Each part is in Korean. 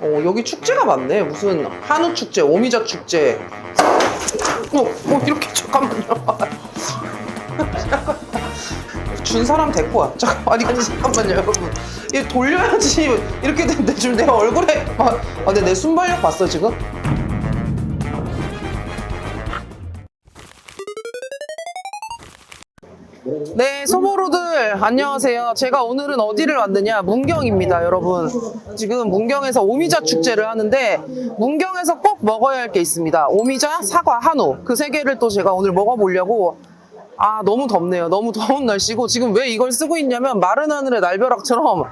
어, 여기 축제가 많네. 무슨 한우 축제, 오미자 축제. 어, 어 이렇게 잠깐만요. 준 사람 데리고 와. 잠깐만, 아니, 잠깐만요, 여러분. 이 돌려야지. 이렇게 됐는데 지금 내가 얼굴에. 아, 아, 근데 내 순발력 봤어, 지금? 네, 소보로들 안녕하세요. 제가 오늘은 어디를 왔느냐? 문경입니다, 여러분. 지금 문경에서 오미자 축제를 하는데 문경에서 꼭 먹어야 할 게 있습니다. 오미자, 사과, 한우. 그 세 개를 또 제가 오늘 먹어보려고 아, 너무 덥네요. 너무 더운 날씨고 지금 왜 이걸 쓰고 있냐면 마른 하늘의 날벼락처럼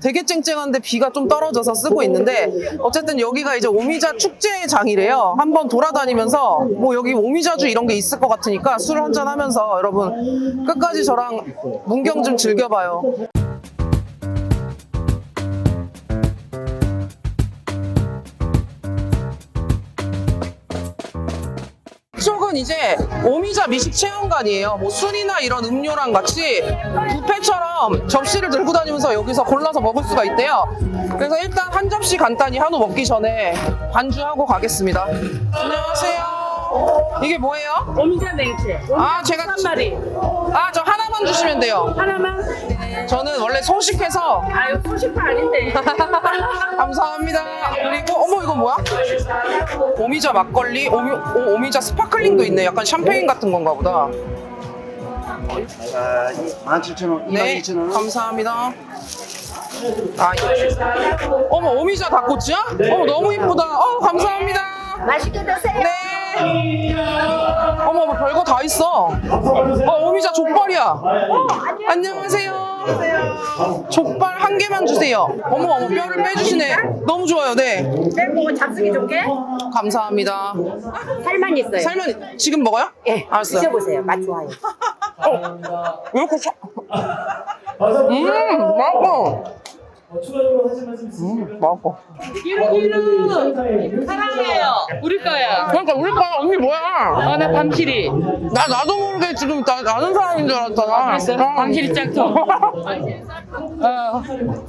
되게 쨍쨍한데 비가 좀 떨어져서 쓰고 있는데 어쨌든 여기가 이제 오미자 축제장이래요. 한번 돌아다니면서 뭐 여기 오미자주 이런 게 있을 것 같으니까 술 한잔 하면서 여러분 끝까지 저랑 문경 좀 즐겨봐요. 이쪽은 이제 오미자 미식 체험관이에요. 뭐 술이나 이런 음료랑 같이 뷔페처럼 접시를 들고 다니면서 여기서 골라서 먹을 수가 있대요. 그래서 일단 한 접시 간단히 한우 먹기 전에 반주하고 가겠습니다. 안녕하세요. 이게 뭐예요? 오미자 냉채. 아, 제가- 한 마리. 아, 저 하나만 주시면 돼요. 하나만. 저는 원래 소식해서 아유, 소식파 아닌데. 감사합니다. 그리고 어머 이거 뭐야? 오미자 막걸리, 오미, 오, 오미자 스파클링도 있네. 약간 샴페인 같은 건가 보다. 아, 17,000원, 네, 22,000원. 감사합니다. 아, 이- 어머 오미자 닭꼬치야? 어머 너무 이쁘다. 어, 감사합니다. 맛있게 드세요. 네. 어머, 어머 별거 다 있어. 어, 오미자 족발이야. 어, 안녕하세요. 족발 한 개만 주세요. 어머, 어머 뼈를 빼주시네. 너무 좋아요. 네, 빼고 잡수기 좋게. 감사합니다. 살만 있어요. 살면 지금 먹어요? 예, 알았어요. 드셔보세요. 맛 좋아요. 왜 이렇게 사... 음, 맛있어. 추가적으로 하실 말씀 있으시면 음, 맛있어. 사랑해요. 우리 거야. 그러니까 우리 과 언니 뭐야? 어, 나 밤키리. 나 나도 모르게 지금 나 아는 사람인 줄 알았잖아. 그랬어? 어. 밤키리 짝퉁. 어,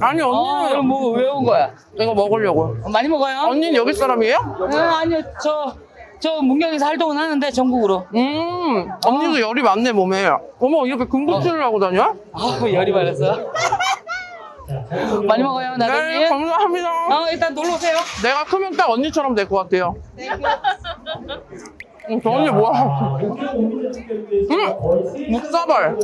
아니 어, 언니는 그럼 뭐, 왜온 거야? 이거 먹으려고. 어, 많이 먹어요? 언니는 여기 사람이에요? 어, 아니요, 저, 저 문경에서 활동은 하는데 전국으로. 음, 언니도 열이 많네 몸에. 어머 이렇게 금붙이를 하고 다녀? 아, 열이 받았어. 많이 먹어요, 네, 나들이. 감사합니다. 어, 일단 놀러 오세요. 내가 크면 딱 언니처럼 될 것 같아요. 음, 저 언니 뭐야? 음, 묵사발.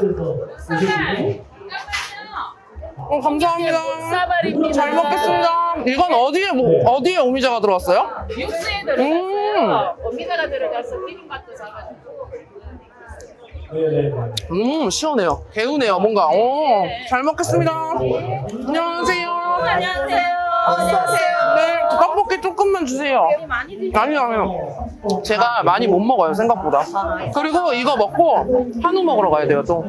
어, 감사합니다. 사발입니다. 잘 먹겠습니다. 이건 어디에 뭐, 어디에 오미자가 들어왔어요? 육수에 음. 들어가서 오미자가 들어가서 비빔밥도 잡아주고. 음, 시원해요. 개운해요, 뭔가. 오, 잘 먹겠습니다. 안녕하세요. 안녕하세요. 어서오세요. 네, 떡볶이 조금만 주세요. 많이 드세요. 아니요, 아니요. 제가 많이 못 먹어요, 생각보다. 그리고 이거 먹고 한우 먹으러 가야 돼요, 또.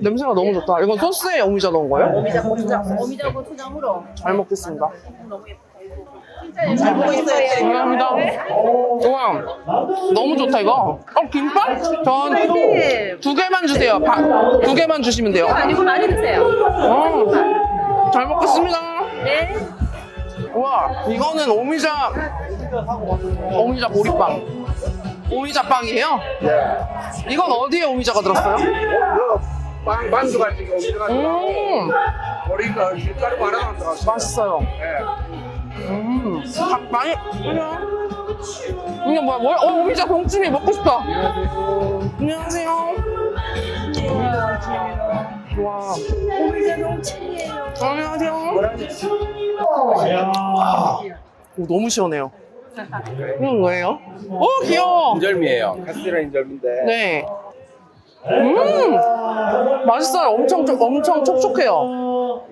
냄새가 너무 좋다. 이건 소스에 오미자 넣은 거예요? 오미자 고추장, 오미자 고추장으로 잘 먹겠습니다. 너무. 진짜 잘 보고 있어요. 감사합니다. 우와, 너무 좋다, 이거. 어, 김밥? 전 두 개만 주세요. 바- 두 개만 주시면 돼요. 아니고 많이 드세요. 어, 잘 먹겠습니다. 네. 우와, 이거는 오미자, 오미자 보리빵. 오미자 빵이에요? 이건 어디에 오미자가 들었어요? 빵 만두가 지금 오미자가 음, 우리가 밀가루 하나 안 들어갔어. 맛있어요. 음, 밥 많이, 그냥. 이게 뭐야, 뭐야? 어, 오미자 봉준이 먹고 싶다. 안녕하세요. 와. 오미자 봉준이에요. 안녕하세요. 오, 너무 시원해요. 이건 뭐예요? 오, 귀여워. 인절미예요. 카스테라 인절미인데. 네. 음, 맛있어요. 엄청, 촉- 엄청 촉촉해요.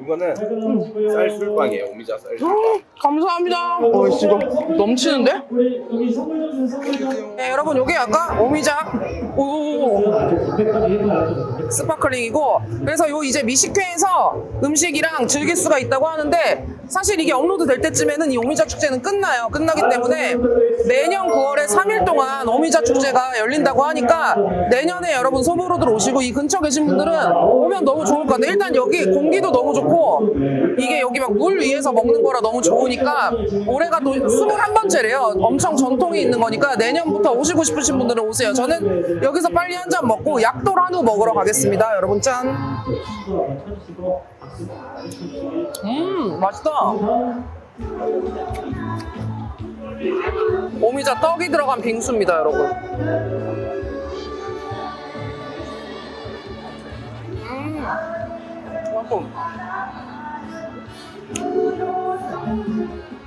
이거는 쌀술빵이에요. 오미자 쌀술. 음, 감사합니다. 어, 지금 넘치는데? 네, 여러분, 여기 아까 오미자, 오, 스파클링이고, 그래서 요 이제 미식회에서 음식이랑 즐길 수가 있다고 하는데, 사실 이게 업로드 될 때쯤에는 이 오미자 축제는 끝나요. 끝나기 때문에 내년 9월에 3일 동안 오미자 축제가 열린다고 하니까 내년에 여러분 소보로들 오시고 이 근처 계신 분들은 오면 너무 좋을 것 같아요. 일단 여기 공기도 너무 좋고 좋고 이게 여기 막 물 위에서 먹는 거라 너무 좋으니까 올해가 또 21번째래요. 엄청 전통이 있는 거니까 내년부터 오시고 싶으신 분들은 오세요. 저는 여기서 빨리 한 잔 먹고 약돌 한우 먹으러 가겠습니다. 여러분 짠. 음 맛있다. 오미자 떡이 들어간 빙수입니다, 여러분. 여러분.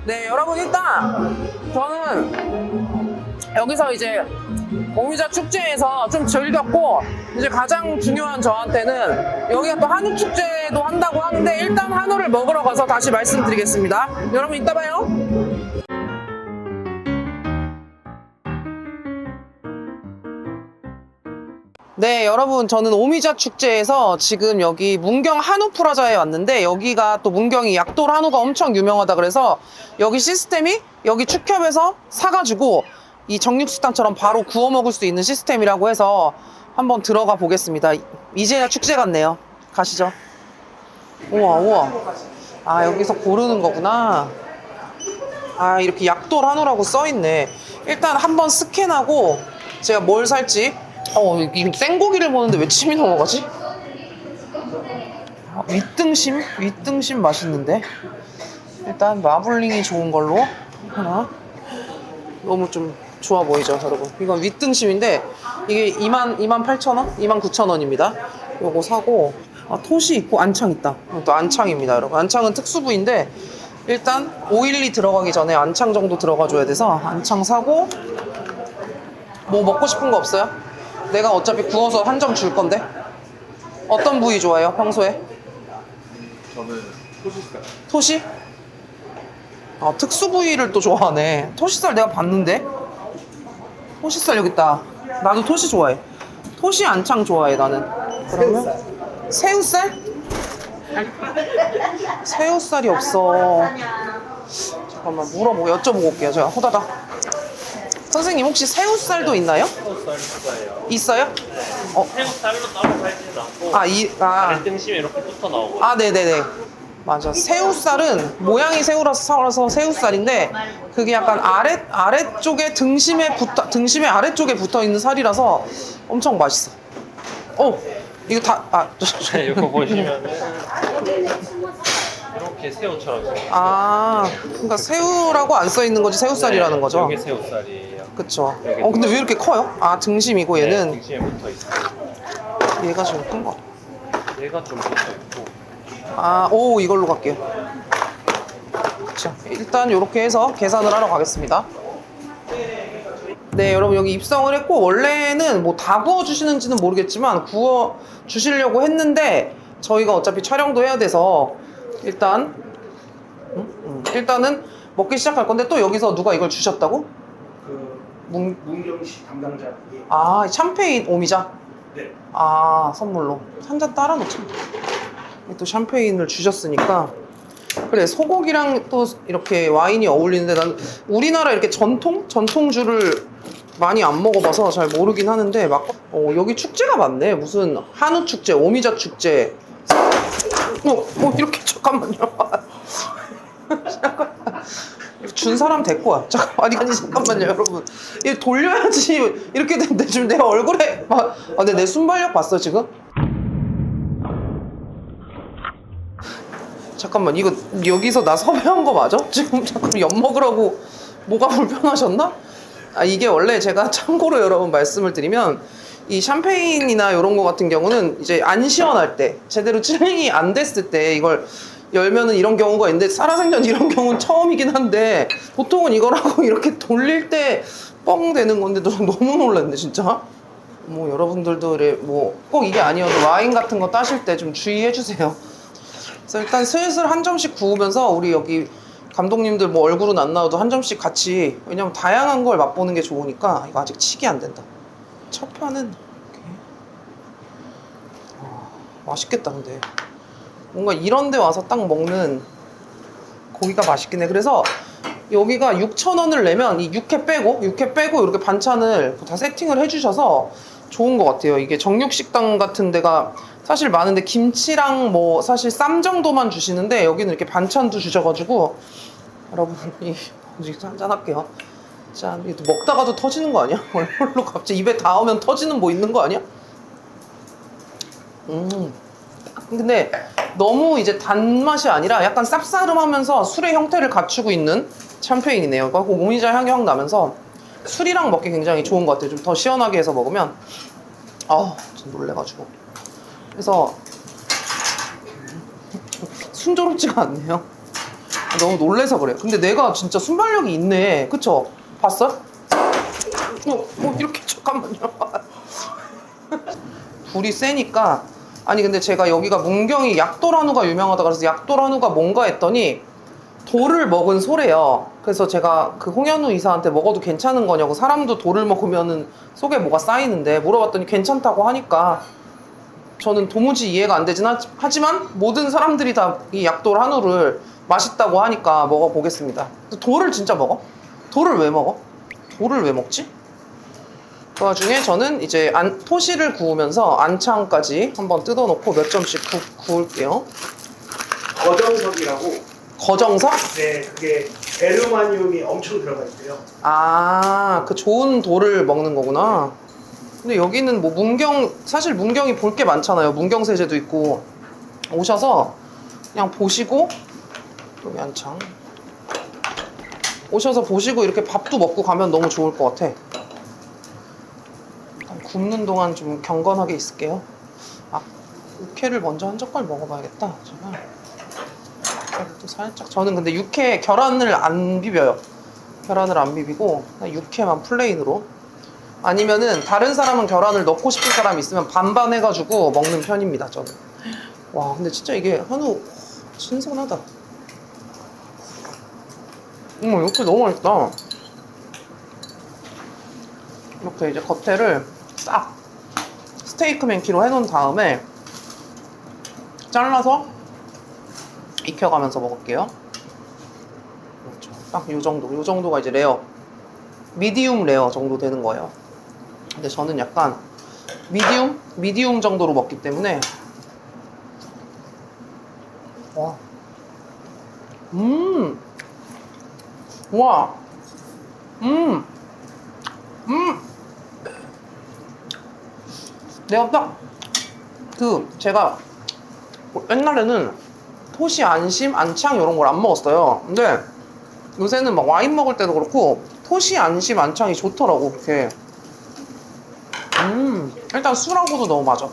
네, 여러분 일단 저는 여기서 이제 오미자 축제에서 좀 즐겼고 이제 가장 중요한 저한테는 여기가 또 한우 축제도 한다고 하는데 일단 한우를 먹으러 가서 다시 말씀드리겠습니다. 여러분 이따 봐요. 네, 여러분, 저는 오미자 축제에서 지금 여기 문경 한우 프라자에 왔는데 여기가 또 문경이 약돌 한우가 엄청 유명하다 그래서 여기 시스템이 여기 축협에서 사가지고 이 정육식당처럼 바로 구워 먹을 수 있는 시스템이라고 해서 한번 들어가 보겠습니다. 이제야 축제 같네요. 가시죠. 우와, 우와. 아, 여기서 고르는 거구나. 아, 이렇게 약돌 한우라고 써있네. 일단 한번 스캔하고 제가 뭘 살지. 어, 이 생고기를 보는데 왜 침이 넘어가지? 아, 윗등심? 윗등심 맛있는데. 일단 마블링이 좋은 걸로 하나. 너무 좀 좋아 보이죠, 여러분. 이건 윗등심인데 이게 2만 2만 8천 원, 2만 9천 원입니다. 요거 사고 아, 톳이 있고 안창 있다. 또 안창입니다, 여러분. 안창은 특수 부위인데 일단 오일리 들어가기 전에 안창 정도 들어가 줘야 돼서 안창 사고 뭐 먹고 싶은 거 없어요? 내가 어차피 구워서 한 점 줄 건데? 어떤 부위 좋아해요 평소에? 저는 소시지가 토시? 아 특수 부위를 또 좋아하네. 토시살 내가 봤는데? 토시살 여기 있다. 나도 토시 좋아해. 토시 안창 좋아해 나는. 그러면? 새우살? 새우살이 없어. 잠깐만 물어보고 여쭤보고 올게요. 제가 호다닥 선생님 혹시 새우살도 있나요? 새우살 있어요. 있어요? 어, 새우살로 따로 팔지는 않고 아, 이, 아, 아랫등심에 이렇게 붙어 나오고 아, 네네네. 맞아. 새우살은 모양이 새우라서 새우살인데 그게 약간 아래 아래쪽에 등심에 붙어 등심의 아래쪽에 붙어 있는 살이라서 엄청 맛있어. 어, 이거 다 아, 네, 이거 보시면은 이렇게 새우처럼 생겼어요. 아, 그러니까 새우라고 안 써 있는 거지 새우살이라는 거죠. 이게 새우살이에요. 그쵸. 어, 근데 왜 이렇게 커요? 아, 등심이고 네, 얘는 등심에 붙어 있어요. 얘가 좀 큰 거. 얘가 좀 붙어 있고 아, 오, 이걸로 갈게요. 자, 일단 이렇게 해서 계산을 하러 가겠습니다. 네, 여러분 여기 입성을 했고 원래는 뭐 다 구워 주시는지는 모르겠지만 구워 주시려고 했는데 저희가 어차피 촬영도 해야 돼서 일단 음? 음, 일단은 먹기 시작할 건데 또 여기서 누가 이걸 주셨다고? 그 문, 문경시 담당자 아, 샴페인 오미자? 네. 아, 선물로. 한 잔 따라 놓자. 또 샴페인을 주셨으니까. 그래, 소고기랑 또 이렇게 와인이 어울리는데 난 우리나라 이렇게 전통? 전통주를 많이 안 먹어봐서 잘 모르긴 하는데 막, 어, 여기 축제가 많네. 무슨 한우 축제, 오미자 축제. 어, 어, 이렇게, 잠깐만요. 잠깐. 준 사람 데리고 와. 잠깐, 아니, 아니, 잠깐만요, 여러분. 이 돌려야지. 이렇게 됐는데 지금 내 얼굴에. 아, 아, 근데 내 순발력 봤어, 지금? 잠깐만, 이거 여기서 나 섭외한 거 맞아? 지금 잠깐 엿 먹으라고 뭐가 불편하셨나? 아, 이게 원래 제가 참고로 여러분 말씀을 드리면 이 샴페인이나 이런 거 같은 경우는 이제 안 시원할 때 제대로 칠링이 안 됐을 때 이걸 열면은 이런 경우가 있는데 살아생전 이런 경우는 처음이긴 한데 보통은 이거라고 이렇게 돌릴 때 뻥 되는 건데 너 너무 놀랐네 진짜. 뭐 여러분들도 뭐 꼭 이게 아니어도 와인 같은 거 따실 때 좀 주의해 주세요. 그래서 일단 슬슬 한 점씩 구우면서 우리 여기 감독님들 뭐 얼굴은 안 나와도 한 점씩 같이 왜냐면 다양한 걸 맛보는 게 좋으니까 이거 아직 칙이 안 된다. 첫 판은 이렇게. 아, 맛있겠다 근데 뭔가 이런 데 와서 딱 먹는 고기가 맛있긴 해. 그래서 여기가 6,000원을 내면 이 육회 빼고 육회 빼고 이렇게 반찬을 다 세팅을 해주셔서 좋은 것 같아요. 이게 정육식당 같은 데가 사실 많은데 김치랑 뭐 사실 쌈 정도만 주시는데 여기는 이렇게 반찬도 주셔가지고 여러분 이 한잔 할게요. 짠 이거 먹다가도 터지는 거 아니야? 얼굴로 갑자기 입에 닿으면 터지는 뭐 있는 거 아니야? 음 근데 너무 이제 단맛이 아니라 약간 쌉싸름하면서 술의 형태를 갖추고 있는 샴페인이네요. 그리고 오미자 향이 확 나면서 술이랑 먹기 굉장히 좋은 것 같아요. 좀 더 시원하게 해서 먹으면 아우 좀 놀래가지고 그래서 순조롭지가 않네요. 너무 놀래서 그래요. 근데 내가 진짜 순발력이 있네. 그쵸? 봤어? 어, 어 이렇게 잠깐만요. 불이 세니까 아니 근데 제가 여기가 문경이 약도란우가 유명하다 그래서 약도란우가 뭔가 했더니 돌을 먹은 소래요. 그래서 제가 그 홍현우 이사한테 먹어도 괜찮은 거냐고 사람도 돌을 먹으면은 속에 뭐가 쌓이는데 물어봤더니 괜찮다고 하니까 저는 도무지 이해가 안 되진 하- 하지만 모든 사람들이 다 이 약돌 한우를 맛있다고 하니까 먹어보겠습니다. 돌을 진짜 먹어? 돌을 왜 먹어? 돌을 왜 먹지? 그 와중에 저는 이제 안, 토시를 구우면서 안창까지 한번 뜯어놓고 몇 점씩 구, 구울게요. 거정석이라고 거정석? 네 그게 베르마늄이 엄청 들어가 있대요. 아, 그 좋은 돌을 먹는 거구나. 근데 여기는 뭐 문경, 사실 문경이 볼 게 많잖아요. 문경 세제도 있고. 오셔서 그냥 보시고, 여기 한창. 오셔서 보시고 이렇게 밥도 먹고 가면 너무 좋을 것 같아. 굽는 동안 좀 경건하게 있을게요. 아, 육회를 먼저 한 젓갈 먹어봐야겠다. 제가. 육회도 살짝. 저는 근데 육회 계란을 안 비벼요. 계란을 안 비비고 육회만 플레인으로 아니면은 다른 사람은 계란을 넣고 싶은 사람 있으면 반반 해가지고 먹는 편입니다 저는 와 근데 진짜 이게 한우 신선하다 어머 육회 너무 맛있다 이렇게 이제 겉에를 싹 스테이크 맨키로 해놓은 다음에 잘라서 익혀가면서 먹을게요 그렇죠. 딱 이 정도. 이 정도가 이제 레어. 미디움 레어 정도 되는 거예요. 근데 저는 약간 미디움? 미디움 정도로 먹기 때문에 와. 음. 와. 음. 음. 내가 딱 그 제가 옛날에는 토시 안심 안창 이런 걸 안 먹었어요. 근데 요새는 막 와인 먹을 때도 그렇고 토시 안심 안창이 좋더라고 그렇게. 음 일단 술하고도 너무 맞아.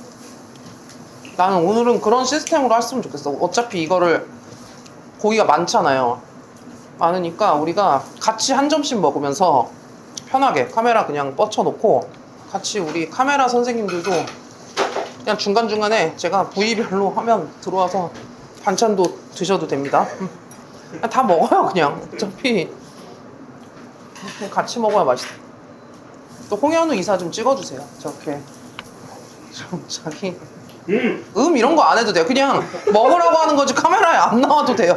나는 오늘은 그런 시스템으로 했으면 좋겠어. 어차피 이거를 고기가 많잖아요. 많으니까 우리가 같이 한 점씩 먹으면서 편하게 카메라 그냥 뻗쳐놓고 같이 우리 카메라 선생님들도 그냥 중간중간에 제가 부위별로 하면 들어와서 반찬도 드셔도 됩니다. 음. 그냥 다 먹어요 그냥. 어차피 그냥 같이 먹어야 맛있어 또 홍현우 이사 좀 찍어주세요 저렇게. 좀 자기. 음, 음 이런 거 안 해도 돼요. 그냥 먹으라고 하는 거지 카메라에 안 나와도 돼요.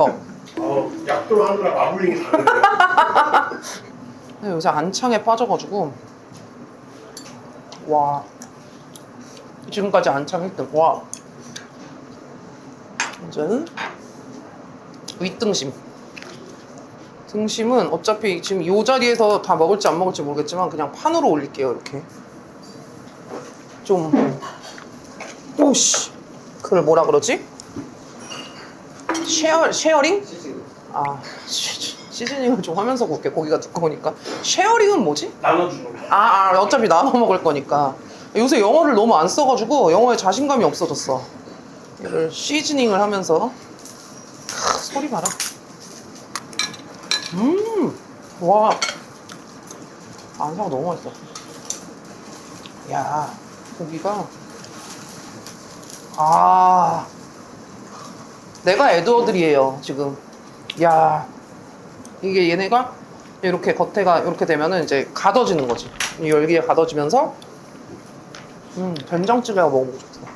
어, 약도 하느라 마블링이. 근데 요새 안창에 빠져가지고 와. 지금까지 1등 와. 이제는 윗등심. 등심은 어차피 지금 이 자리에서 다 먹을지 안 먹을지 모르겠지만 그냥 판으로 올릴게요 이렇게. 좀 오씨. 그걸 뭐라 그러지? 쉐어, 쉐어링? 아 시- 시즈닝을 좀 하면서 굽게 고기가 두꺼우니까 쉐어링은 뭐지? 나눠주는 거. 아, 아, 어차피 나눠 먹을 거니까. 요새 영어를 너무 안 써가지고 영어에 자신감이 없어졌어. 이를 시즈닝을 하면서 크, 소리 봐라. 음, 와, 안사가 너무 맛있어. 야, 고기가 아, 내가 에드워드리에요 지금. 야, 이게 얘네가 이렇게 겉에가 이렇게 되면은 이제 가둬지는 거지. 이 열기에 가둬지면서 음 된장찌개가 먹어보고 싶어.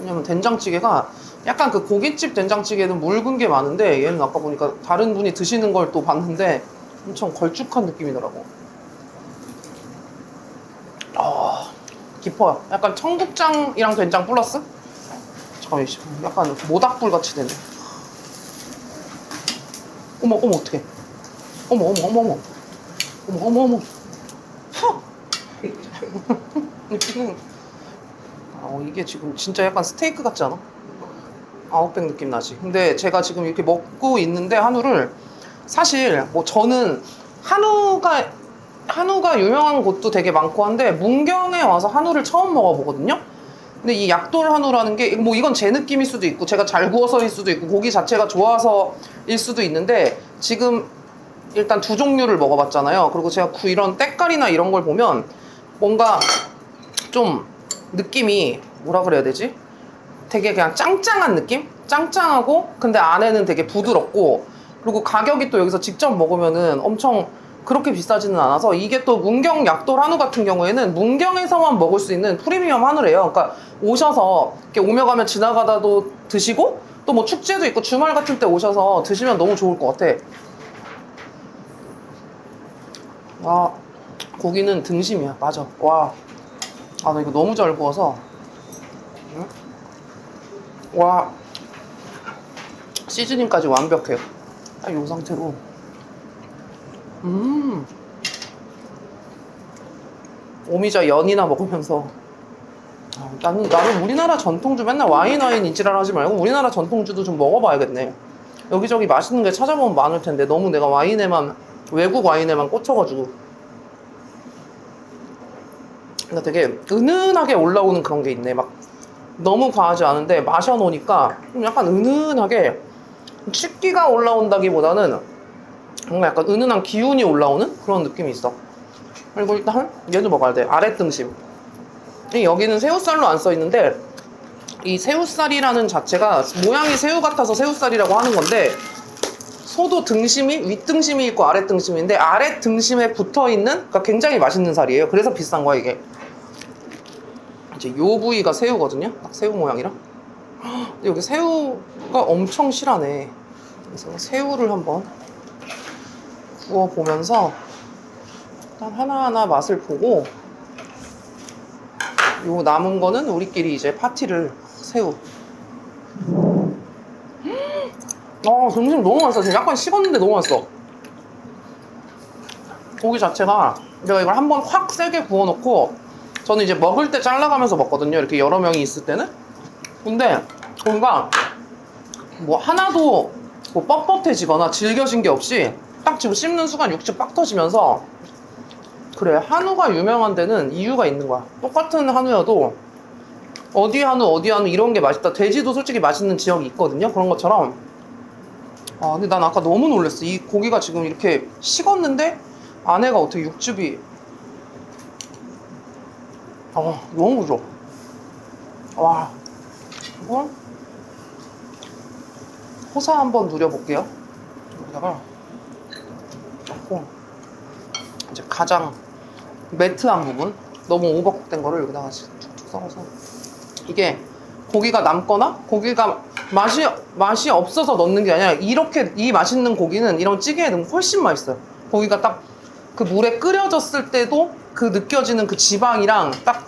왜냐면 된장찌개가 약간 그 고깃집 된장찌개는 묽은 게 많은데 얘는 아까 보니까 다른 분이 드시는 걸 또 봤는데 엄청 걸쭉한 느낌이더라고. 깊어요. 약간 청국장이랑 된장 플러스? 잠깐만, 씨, 약간 모닥불 같이 되네. 어머, 어머, 어떡해. 어머, 어머, 어머, 어머. 어머, 어머, 어머. 헉! 느낌은, 어, 이게 지금 진짜 약간 스테이크 같지 않아? 아웃백 느낌 나지. 근데 제가 지금 이렇게 먹고 있는데 한우를 사실 뭐 저는 한우가 한우가 유명한 곳도 되게 많고 한데 문경에 와서 한우를 처음 먹어보거든요. 근데 이 약돌 한우라는 게 뭐 이건 제 느낌일 수도 있고 제가 잘 구워서일 수도 있고 고기 자체가 좋아서 일 수도 있는데 지금 일단 두 종류를 먹어봤잖아요. 그리고 제가 구 이런 때깔이나 이런 걸 보면 뭔가 좀 느낌이 뭐라 그래야 되지? 되게 그냥 짱짱한 느낌? 짱짱하고 근데 안에는 되게 부드럽고 그리고 가격이 또 여기서 직접 먹으면은 엄청 그렇게 비싸지는 않아서 이게 또 문경 약돌 한우 같은 경우에는 문경에서만 먹을 수 있는 프리미엄 한우래요. 그러니까 오셔서 이렇게 오며 가며 지나가다도 드시고 또 뭐 축제도 있고 주말 같은 때 오셔서 드시면 너무 좋을 것 같아. 와 고기는 등심이야. 맞아. 와. 아 나 이거 너무 잘 구워서. 응? 와 시즈닝까지 완벽해요. 딱 이 상태로. 음. 오미자 연이나 먹으면서 아, 나는 우리나라 전통주 맨날 와인 와인 이지랄 하지 말고 우리나라 전통주도 좀 먹어봐야겠네. 여기저기 맛있는 게 찾아보면 많을 텐데 너무 내가 와인에만 외국 와인에만 꽂혀가지고 그러니까 되게 은은하게 올라오는 그런 게 있네. 막 너무 과하지 않은데 마셔놓으니까 좀 약간 은은하게 식기가 올라온다기보다는 뭔가 약간 은은한 기운이 올라오는 그런 느낌이 있어. 그리고 일단 얘도 먹어야 돼. 아랫 등심. 이 여기는 새우살로 안 써 있는데 이 새우살이라는 자체가 모양이 새우 같아서 새우살이라고 하는 건데 소도 등심이 윗등심이 있고 아랫 등심인데 아랫 등심에 붙어 있는 그러니까 굉장히 맛있는 살이에요. 그래서 비싼 거야 이게. 이제 요 부위가 새우거든요. 딱 새우 모양이라. 근데 여기 새우가 엄청 실하네. 그래서 새우를 한번 구워 보면서 일단 하나하나 맛을 보고 요 남은 거는 우리끼리 이제 파티를 새우. 아, 점심 너무 맛있어. 지금 약간 식었는데 너무 맛있어. 고기 자체가 내가 이걸 한 번 확 세게 구워놓고 저는 이제 먹을 때 잘라가면서 먹거든요. 이렇게 여러 명이 있을 때는. 근데 고기가 뭐 하나도 뭐 뻣뻣해지거나 질겨진 게 없이 딱 지금 씹는 순간 육즙 빡 터지면서 그래 한우가 유명한 데는 이유가 있는 거야. 똑같은 한우여도 어디 한우 어디 한우 이런 게 맛있다. 돼지도 솔직히 맛있는 지역이 있거든요. 그런 것처럼 아 근데 난 아까 너무 놀랐어. 이 고기가 지금 이렇게 식었는데 안에가 어떻게 육즙이 아 너무 부드러. 와 이거 호사 한번 누려볼게요. 여기다가 넣고 이제 가장 매트한 부분 너무 오버쿡된 거를 여기다가 툭툭 썰어서 이게 고기가 남거나 고기가 맛이 맛이 없어서 넣는 게 아니라 이렇게 이 맛있는 고기는 이런 찌개에 넣으면 훨씬 맛있어요. 고기가 딱 그 물에 끓여졌을 때도 그 느껴지는 그 지방이랑 딱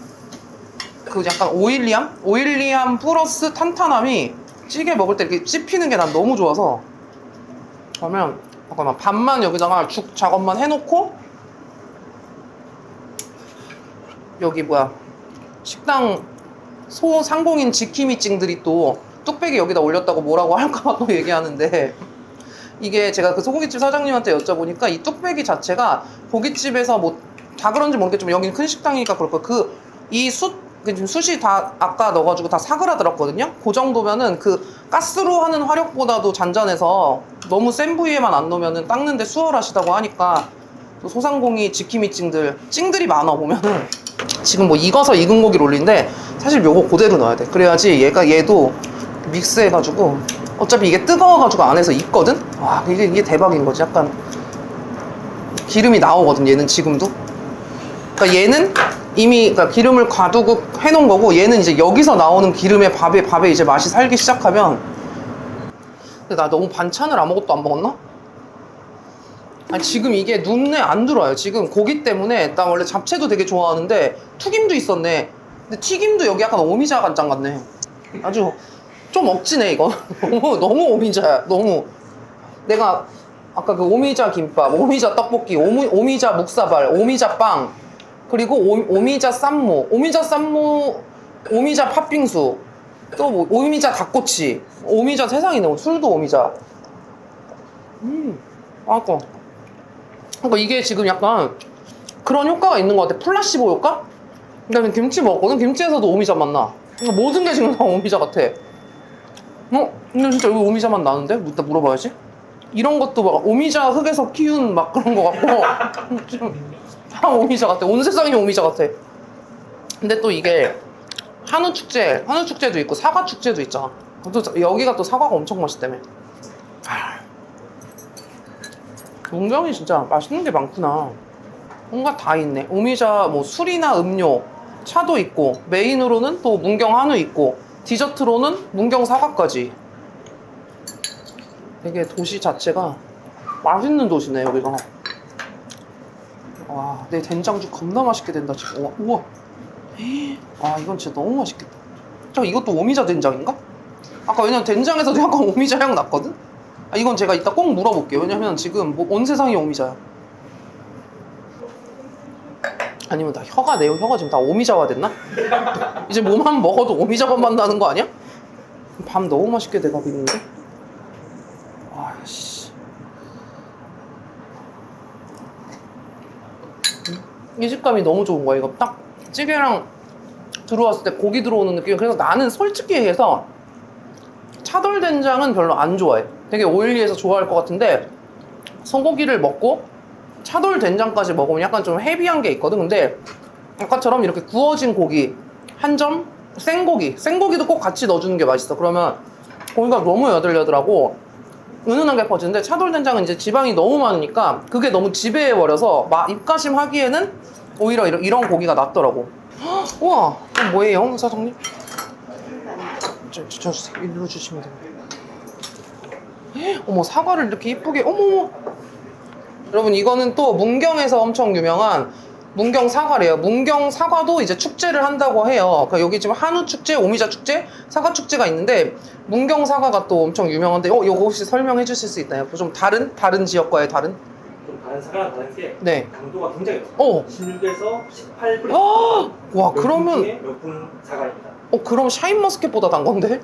그 약간 오일리함? 오일리함 플러스 탄탄함이 찌개 먹을 때 이렇게 씹히는 게 난 너무 좋아서 그러면 잠깐만 밥만 여기다가 죽 작업만 해놓고 여기 뭐야 식당 소 상공인 지키미찡들이 또 뚝배기 여기다 올렸다고 뭐라고 할까봐 또 얘기하는데 이게 제가 그 소고기집 사장님한테 여쭤보니까 이 뚝배기 자체가 고깃집에서 뭐 다 그런지 모르겠지만 여기는 큰 식당이니까 그럴 거예요. 그이 숯 지금 숯이 다 아까 넣어가지고 다 사그라들었거든요. 그 정도면은 그 가스로 하는 화력보다도 잔잔해서 너무 센 부위에만 안 넣으면은 닦는데 수월하시다고 하니까 또 소상공이 지키미찡들 찡들이 많아 보면은 지금 뭐 익어서 익은 고기를 올리는데 사실 요거 그대로 넣어야 돼. 그래야지 얘가 얘도 믹스해가지고 어차피 이게 뜨거워가지고 안에서 익거든. 와 이게 이게 대박인 거지. 약간 기름이 나오거든. 얘는 지금도. 그러니까 얘는 이미 그러니까 기름을 과두고 해놓은 거고 얘는 이제 여기서 나오는 기름에 밥에 밥에 이제 맛이 살기 시작하면. 근데 나 너무 반찬을 아무것도 안 먹었나? 아니 지금 이게 눈에 안 들어와요. 지금 고기 때문에 나 원래 잡채도 되게 좋아하는데 튀김도 있었네. 근데 튀김도 여기 약간 오미자 간장 같네. 아주 좀 억지네 이거. 너무 너무 오미자야. 너무. 내가 아까 그 오미자 김밥, 오미자 떡볶이, 오미, 오미자 묵사발, 오미자 빵, 그리고 오, 오미자 쌈무, 오미자 쌈무, 오미자 팥빙수, 또 뭐, 오미자 닭꼬치, 오미자 세상이네. 술도 오미자. 음, 아까. 그러니까 이게 지금 약간 그런 효과가 있는 것 같아. 플라시보 효과? 나는 김치 먹었거든. 김치에서도 오미자 맛 나. 그러니까 모든 게 지금 다 오미자 같아. 어? 근데 진짜 여기 오미자 맛 나는데? 이따 물어봐야지. 이런 것도 막 오미자 흙에서 키운 막 그런 거 같고 다 오미자 같아. 온 세상이 오미자 같아. 근데 또 이게 한우 축제, 한우 축제도 있고 사과 축제도 있잖아. 또 여기가 또 사과가 엄청 맛있다며. 아. 문경이 진짜 맛있는 게 많구나. 뭔가 다 있네. 오미자 뭐 술이나 음료, 차도 있고 메인으로는 또 문경 한우 있고 디저트로는 문경 사과까지. 되게 도시 자체가 맛있는 도시네 여기가. 와, 내 된장죽 겁나 맛있게 된다 지금. 우와, 우와. 아 이건 진짜 너무 맛있겠다. 저 이것도 오미자 된장인가? 아까 왜냐면 된장에서도 약간 오미자 향 났거든? 아, 이건 제가 이따 꼭 물어볼게요. 왜냐면 지금 뭐 온 세상이 오미자야. 아니면 다 혀가 내요. 혀가 지금 다 오미자화 됐나? 이제 뭐만 먹어도 오미자만 나는 거 아니야? 밤 너무 맛있게 돼가고 있는데? 아씨. 이 식감이 너무 좋은 거야. 이거 딱 찌개랑 들어왔을 때 고기 들어오는 느낌. 그래서 나는 솔직히 얘기해서 차돌 된장은 별로 안 좋아해. 되게 오일리해서 좋아할 것 같은데 소고기를 먹고 차돌 된장까지 먹으면 약간 좀 헤비한 게 있거든. 근데 아까처럼 이렇게 구워진 고기 한 점, 생고기, 생고기도 꼭 같이 넣어주는 게 맛있어. 그러면 고기가 너무 여들여들하고 은은한 게 퍼지는데 차돌 된장은 이제 지방이 너무 많으니까 그게 너무 지배해 버려서 입가심 하기에는 오히려 이런, 이런 고기가 낫더라고. 헉, 우와, 뭐예요, 사장님? 저, 저, 저 일로 주시면 됩니다. 어머 사과를 이렇게 이쁘게 어머머 여러분 이거는 또 문경에서 엄청 유명한 문경 사과래요 문경 사과도 이제 축제를 한다고 해요 그러니까 여기 지금 한우 축제 오미자 축제 사과 축제가 있는데 문경 사과가 또 엄청 유명한데 어 이거 혹시 설명해 주실 수 있나요 좀 다른 다른 지역과의 다른 좀 다른 사과랑 다른 게 네 강도가 굉장히. 어. 16에서 18분. 아, 와 그러면 몇분 사과입니다. 어 그럼 샤인머스켓보다 단 건데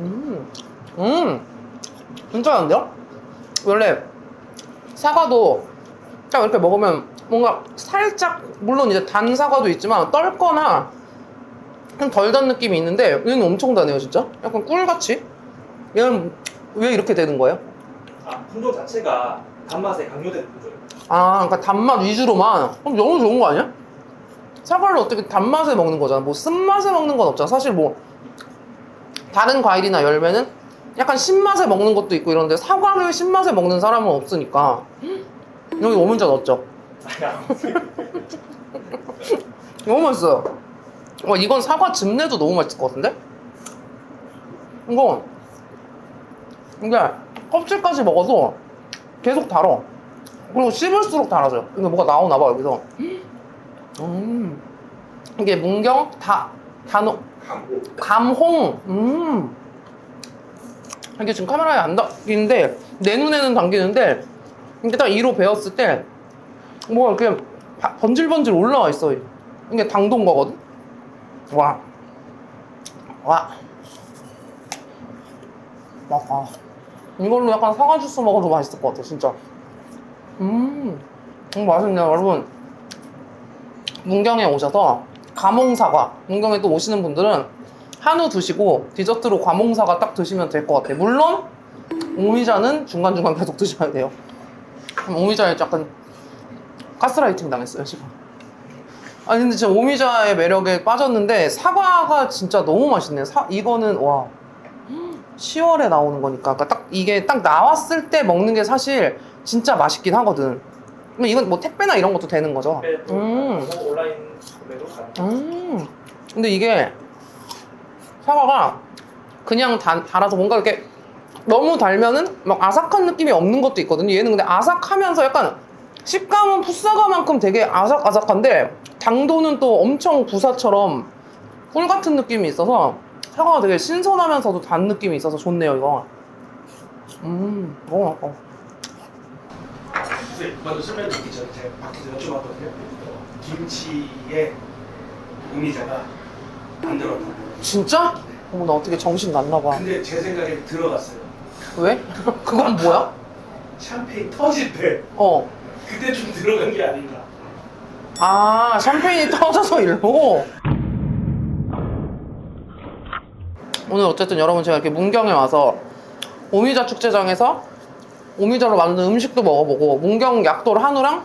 음, 음, 괜찮은데요? 원래 사과도 딱 이렇게 먹으면 뭔가 살짝 물론 이제 단 사과도 있지만 떫거나 좀 덜 단 느낌이 있는데 얘는 엄청 다네요 진짜 약간 꿀같이 얘는 왜 이렇게 되는 거예요? 아, 품종 자체가 단맛에 강요된 품종이에요. 아 그러니까 단맛 위주로만 그럼 너무 좋은 거 아니야? 사과를 어떻게 단맛에 먹는 거잖아 뭐 쓴맛에 먹는 건 없잖아 사실 뭐 다른 과일이나 열매는 약간 신맛에 먹는 것도 있고 이런데 사과를 신맛에 먹는 사람은 없으니까. 여기 오문자 넣었죠? 너무 맛있어요. 와 이건 사과 즙내도 너무 맛있을 것 같은데? 이거. 이게 껍질까지 먹어도 계속 달어 그리고 씹을수록 달아져요. 이게 뭐가 나오나 봐 여기서. 음. 이게 문경 다 단호 감홍. 음 이게 지금 카메라에 안 담기는데 내 눈에는 담기는데 이게 딱 이로 베었을 때 뭐가 이렇게 바- 번질번질 올라와 있어 이게 당도인 거거든 와 와. 와, 아. 이걸로 약간 사과 주스 먹어도 맛있을 것 같아, 진짜. 음, 음 맛있네요, 여러분. 문경에 오셔서 감홍사과, 문경에 또 오시는 분들은 한우 드시고 디저트로 감홍사과 딱 드시면 될 것 같아요. 물론 오미자는 중간중간 계속 드셔야 돼요. 오미자에 약간 가스라이팅 당했어요, 지금. 아니 근데 진짜 오미자의 매력에 빠졌는데 사과가 진짜 너무 맛있네요. 사, 이거는 와 10월에 나오는 거니까 그러니까 딱 이게 딱 나왔을 때 먹는 게 사실 진짜 맛있긴 하거든. 그럼 이건 뭐 택배나 이런 것도 되는 거죠. 또 음. 온라인 구매도 가능. 음. 근데 이게 사과가 그냥 단, 달아서 뭔가 이렇게 너무 달면은 막 아삭한 느낌이 없는 것도 있거든요. 얘는 근데 아삭하면서 약간 식감은 풋사과만큼 되게 아삭아삭한데 당도는 또 엄청 부사처럼 꿀 같은 느낌이 있어서 사과가 되게 신선하면서도 단 느낌이 있어서 좋네요 이거 음 너무 맛있어 선생님, 먼저 설명 드리기 전에 제가 밖에서 여쭤봤거든요. 김치에 오미자가 안 들어가. 진짜? 어머 나 어떻게 정신 났나 봐 근데 제 생각에 들어갔어요. 왜? 그건 뭐야? 샴페인 터질 때 어. 그때 좀 들어간 게 아닌가. 아 샴페인이 터져서 일로 오늘 어쨌든 여러분 제가 이렇게 문경에 와서 오미자 축제장에서 오미자로 만든 음식도 먹어보고 문경 약돌 한우랑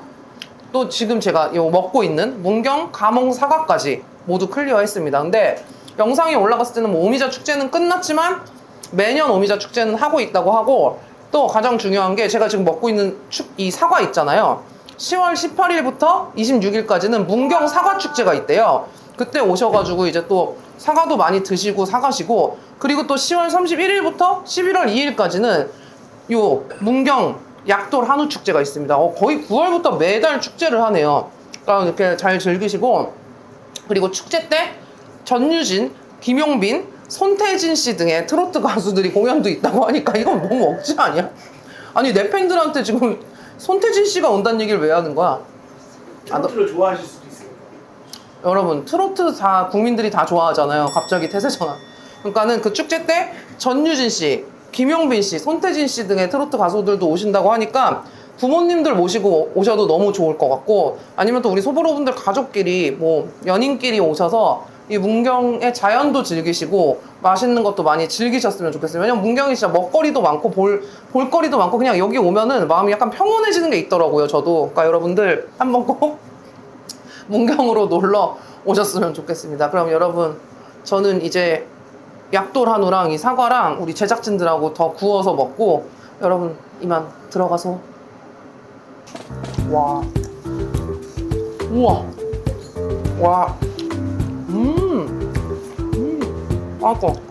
또 지금 제가 요 먹고 있는 문경 감홍 사과까지 모두 클리어했습니다. 근데 영상이 올라갔을 때는 뭐 오미자 축제는 끝났지만 매년 오미자 축제는 하고 있다고 하고 또 가장 중요한 게 제가 지금 먹고 있는 축, 이 사과 있잖아요. 10월 18일부터 26일까지는 문경 사과 축제가 있대요. 그때 오셔가지고 이제 또 사과도 많이 드시고 사가시고 그리고 또 10월 31일부터 11월 2일까지는 요 문경 약돌 한우 축제가 있습니다. 어, 거의 9월부터 매달 축제를 하네요. 그러니까 이렇게 잘 즐기시고 그리고 축제 때 전유진, 김용빈, 손태진 씨 등의 트로트 가수들이 공연도 있다고 하니까 이건 너무 억지 아니야? 아니 내 팬들한테 지금 손태진 씨가 온다는 얘기를 왜 하는 거야? 아, 너- 트로트를 좋아하실 수도 있어요. 여러분 트로트 다 국민들이 다 좋아하잖아요. 갑자기 태세 전환. 그러니까는 그 축제 때 전유진 씨, 김용빈 씨, 손태진 씨 등의 트로트 가수들도 오신다고 하니까 부모님들 모시고 오셔도 너무 좋을 것 같고 아니면 또 우리 소보로분들 가족끼리 뭐 연인끼리 오셔서 이 문경의 자연도 즐기시고 맛있는 것도 많이 즐기셨으면 좋겠어요. 왜냐면 문경이 진짜 먹거리도 많고 볼 볼거리도 많고 그냥 여기 오면은 마음이 약간 평온해지는 게 있더라고요. 저도 그러니까 여러분들 한번 꼭 문경으로 놀러 오셨으면 좋겠습니다. 그럼 여러분, 저는 이제 약돌 한우랑 이 사과랑 우리 제작진들하고 더 구워서 먹고 여러분 이만 들어가서 와. 우와. 와. 음, 음, 맛있어